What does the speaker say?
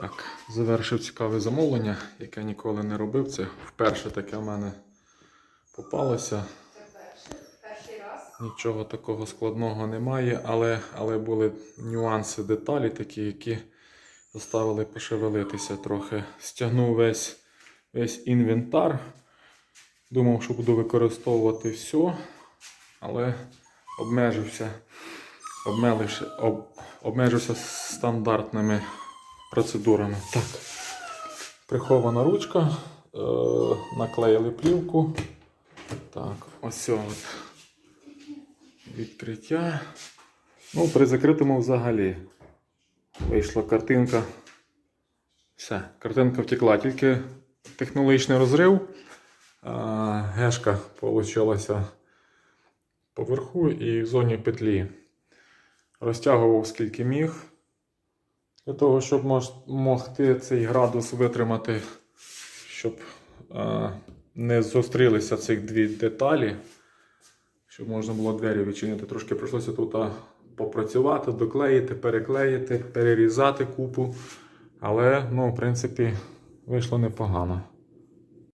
Так, завершив цікаве замовлення, яке ніколи не робив. Це вперше таке в мене попалося. Нічого такого складного немає, але, але були нюанси, деталі такі, які заставили пошевелитися трохи. Стягнув весь, весь інвентар. Думав, що буду використовувати все, але обмежився, обмежився, об, обмежився стандартними процедурами. Так. Прихована ручка, е, наклеїли плівку. Так, ось от відкриття. Ну, при закритому взагалі вийшла картинка. Все, картинка втекла, тільки технологічний розрив. А, гешка получилася поверху і в зоні петлі. Розтягував скільки міг. Для того, щоб могти цей градус витримати, щоб е, не зустрілися цих дві деталі щоб можна було двері відчинити. Трошки прийшлося тут попрацювати, доклеїти, переклеїти, перерізати купу. Але, ну, в принципі, вийшло непогано.